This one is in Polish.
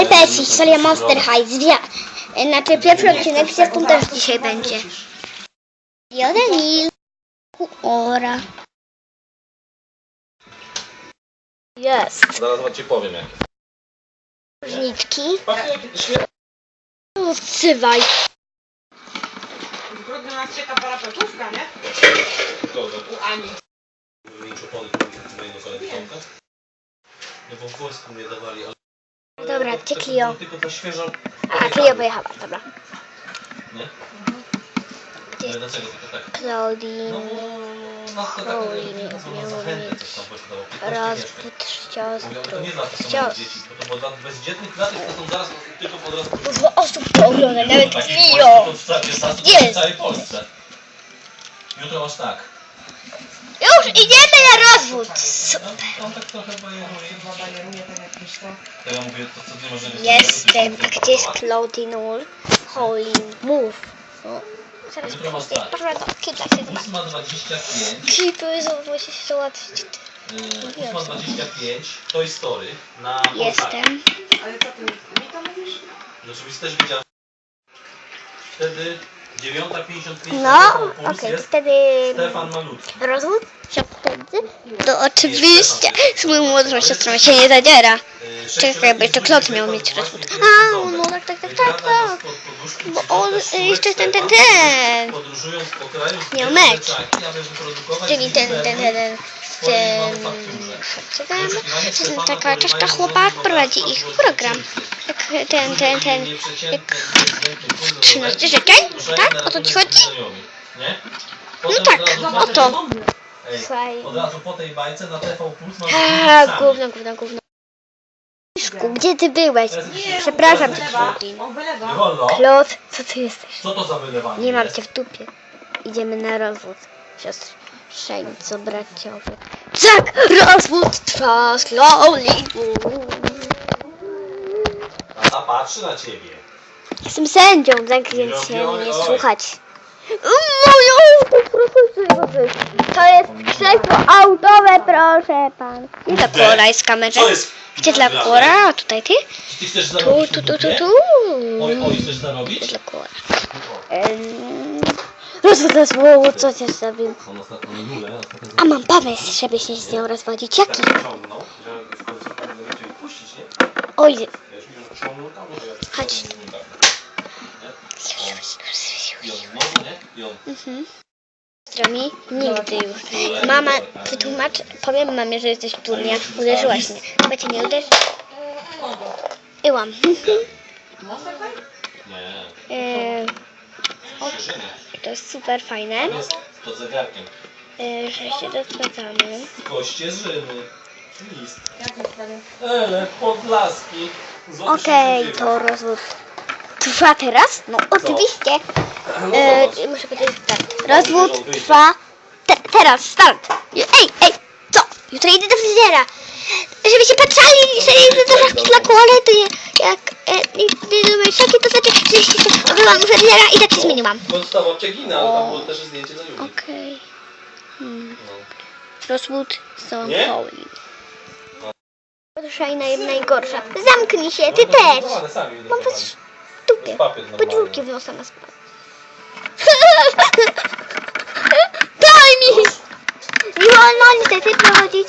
LPS, historia Monster High, zwia... Znaczy pierwszy odcinek zwiastun też dzisiaj będzie. Jodelil. Ora. Jest. Zaraz wam ci powiem jakie. Różniczki. Wsywaj. W grudniu nas czeka parapetówka, nie? U Ani. Opony koleżanka. No bo w wojsku mnie dawali, ale... Gdzie Clio? Tylko ta świeża... A, Clio pojechała, dobra. Nie? Ale dlaczego tylko tak? Claudine. No bo... No to tak... Oj, Co nie na zachętę coś tam właśnie dało. 15 mieszkań. Rozpód Mówią, siostrów. to nie dla to są Cios. dzieci, bo to było dla bezdzietnych to są zaraz tylko po drodze. Dużo osób to ogląda, nawet Clio. to Jest. w całej Polsce. Jutro masz tak. Już idziemy na rozwód. Super. Ja mówię, to co nie możemy... Jestem. A gdzie jest Claudine Null? Holy move. O, Zaraz. Proszę bardzo, kibla się zobaczy. 8.25, Klipy są musi się załatwić. yy, 8.25, Toy Story na. Jestem. Ale co ty mi to mówisz? No żebyś też widział. Wtedy 9.55 No, okej, wtedy Stefan Malutki. rozwód się wtedy. To oczywiście z moją młodszą siostrą się nie zadziera. Czekaj, bo to Klot miał mieć rozwód. A, no tak, tak, tak, tak, tak. Bo on, y, jeszcze ten, ten, ten. Podróżując po kraju, Miał mecz. leczaki, aby wyprodukować Czyli ten, ten, ten, ten, ten, co tam, ten, taka czaszka chłopak prowadzi ich program. Jak ten, ten, ten, jak 13 życzeń, tak? O to ci chodzi? No tak, o to. Słuchaj. od razu po tej bajce na TV Puls mam A, gówno, gówno, gówno. Miszku, Gdzie ty byłeś? Przepraszam cię, wolno. Klot, co ty jesteś? Co to za wylewanie? Nie mam cię w dupie. Idziemy na rozwód. Siostry. Szeńco braciowy. Tak, rozwód trwa slowly. Tata patrzy na ciebie. Jestem sędzią, zamknij się, Oj, nie słuchać. Moją, to jest krzesło autowe, proszę pan. Gdzie ta pora jest kamerze? Co jest? Gdzie dla pora? A tutaj ty? Czy ty chcesz Tu, zarobić tu, tu, tu, dupie? tu. Oj, oj, chcesz zarobić? Dla pora. Em, Rozwód, rozwód, co cię zrobił? A mam pomysł, żeby się z nią rozwodzić. Jaki? nie? Oj, już Chodź. On... Mhm. Stromi? Nigdy już. Mama, wytłumacz, powiem mamie, że jesteś durnia. Uderzyłaś mnie. Chyba cię nie uderzy? Iłam. Nie, To jest super fajne, Jest pod zegarkiem. eee, że się rozpędzamy. Koście z Rzymy. List. Ele, podlaski. Złoty Okej, to rozwód trwa teraz? No oczywiście. No zobacz. muszę powiedzieć tak. Rozwód trwa te, teraz, start. Ej, ej, co? Jutro idę do fryzjera. Żeby się patrzali, że idę do szafki dla toalety. Jak e, nie do szafki, to znaczy, że byłam u fryzjera i tak się zmieniłam. Podstawa Czegina, ale tam było też zdjęcie na Julii. Okej. Hmm. No. Rozwód są Nie? Pauli. Szajna jest najgorsza. Zamknij się, ty też. Wydrukowane sami Mam was w dupie. Papier normalny. Podwórki w nosa na sprawę. Daj mi! Nie wolno niestety prowadzić.